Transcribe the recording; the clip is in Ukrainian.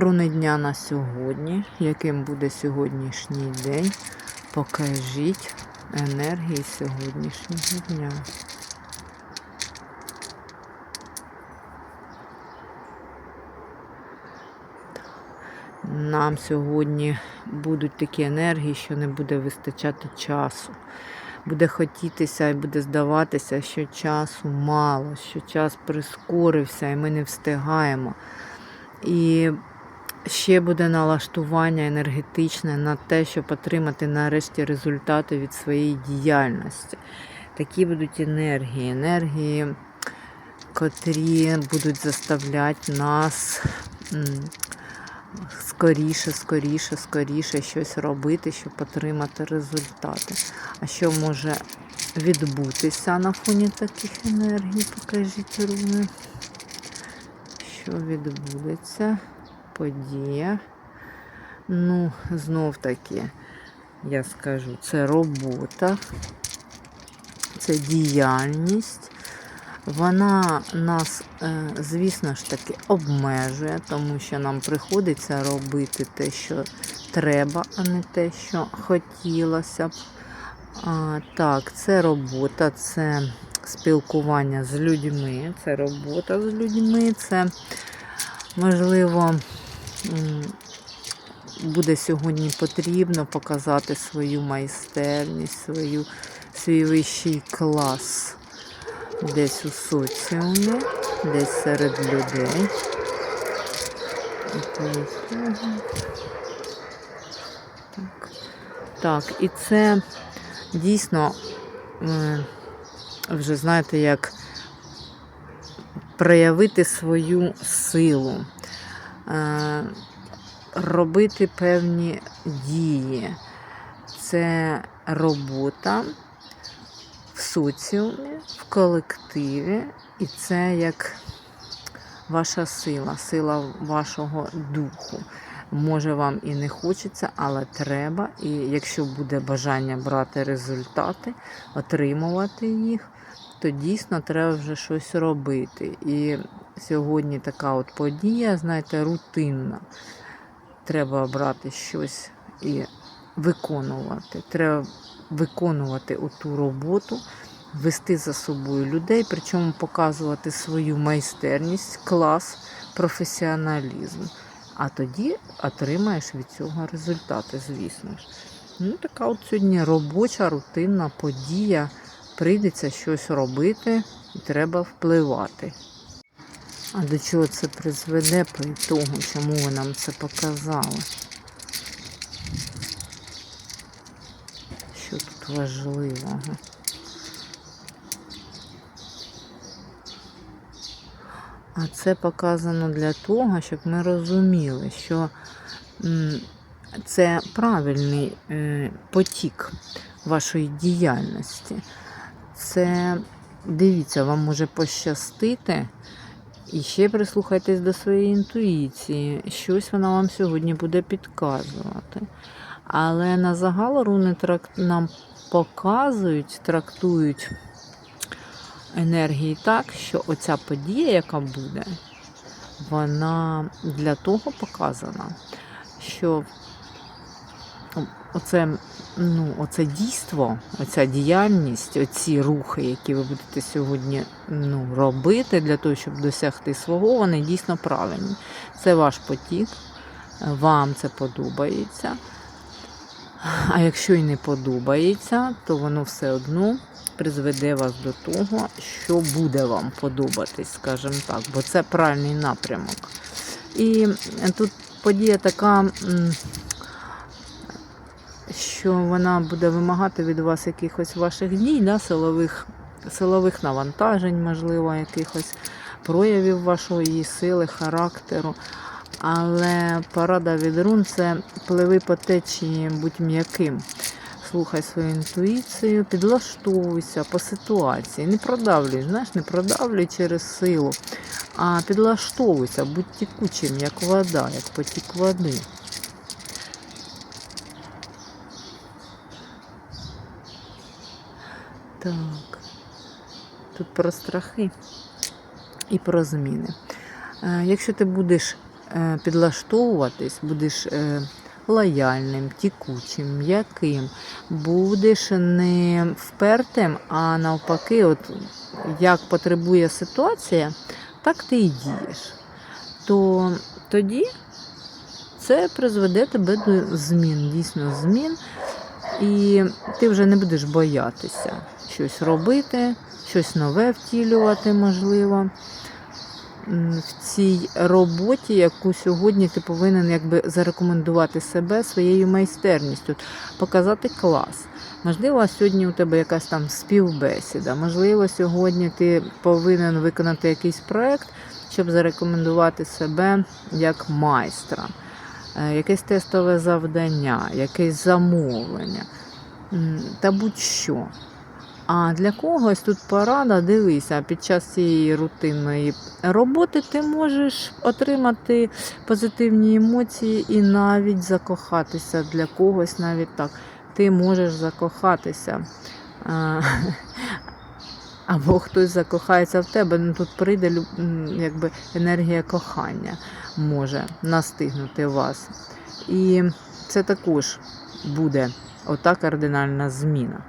Руни дня на сьогодні. Яким буде сьогоднішній день? Покажіть енергії сьогоднішнього дня. Нам сьогодні будуть такі енергії, що не буде вистачати часу. Буде хотітися і буде здаватися, що часу мало, що час прискорився і ми не встигаємо. І ще буде налаштування енергетичне на те, щоб отримати нарешті результати від своєї діяльності. Такі будуть енергії, енергії, котрі будуть заставляти нас скоріше, скоріше, скоріше щось робити, щоб отримати результати. А що може відбутися на фоні таких енергій? Покажіть руни. Що відбудеться? Подія. Ну, знов таки, я скажу, це робота, це діяльність. Вона нас, е, звісно ж таки, обмежує, тому що нам приходиться робити те, що треба, а не те, що хотілося б. А, Так, це робота, це спілкування з людьми, це робота з людьми, це можливо буде сьогодні потрібно показати свою майстерність, свою, свій вищий клас десь у соціумі, десь серед людей. Так, так і це дійсно вже знаєте, як проявити свою силу, робити певні дії. Це робота в соціумі, в колективі, і це як ваша сила, сила вашого духу. Може вам і не хочеться, але треба. І якщо буде бажання брати результати, отримувати їх, то дійсно треба вже щось робити. І сьогодні така от подія, знаєте, рутинна. Треба брати щось і виконувати. Треба виконувати оту роботу, вести за собою людей, причому показувати свою майстерність, клас, професіоналізм. А тоді отримаєш від цього результати, звісно ж. Ну, така от сьогодні робоча, рутинна подія. Прийдеться щось робити і треба впливати. А до чого це призведе по ітогу, чому ви нам це показали? Що тут важливого? А це показано для того, щоб ми розуміли, що це правильний е, потік вашої діяльності. Це, дивіться, вам може пощастити. І ще прислухайтесь до своєї інтуїції. Щось вона вам сьогодні буде підказувати. Але на загал руни нам показують, трактують енергії так, що оця подія, яка буде, вона для того показана, що оце, ну, оце дійство, оця діяльність, оці рухи, які ви будете сьогодні ну, робити для того, щоб досягти свого, вони дійсно правильні. Це ваш потік, вам це подобається. А якщо і не подобається, то воно все одно призведе вас до того, що буде вам подобатись, скажімо так, бо це правильний напрямок. І тут подія така, що вона буде вимагати від вас якихось ваших дій, да, силових, силових навантажень, можливо, якихось проявів вашої сили, характеру. Але порада від рун це пливи по течії, будь м'яким. Слухай свою інтуїцію, підлаштовуйся по ситуації. Не продавлюй, знаєш, не продавлюй через силу, а підлаштовуйся, будь тікучим, як вода, як потік води. Так, тут про страхи і про зміни. Е, Якщо ти будеш е, підлаштовуватись, будеш е, лояльним, тікучим, м'яким, будеш не впертим, а навпаки, от як потребує ситуація, так ти і дієш. То тоді це призведе тебе до змін, дійсно змін. І ти вже не будеш боятися щось робити, щось нове втілювати, можливо. В цій роботі, яку сьогодні ти повинен якби зарекомендувати себе своєю майстерністю, показати клас. Можливо, сьогодні у тебе якась там співбесіда, можливо, сьогодні ти повинен виконати якийсь проект, щоб зарекомендувати себе як майстра, якесь тестове завдання, якесь замовлення та будь-що. А для когось тут порада, дивися, під час цієї рутинної роботи ти можеш отримати позитивні емоції і навіть закохатися для когось навіть так. Ти можеш закохатися. Або хтось закохається в тебе, ну тут прийде якби енергія кохання може настигнути вас. І це також буде ота кардинальна зміна.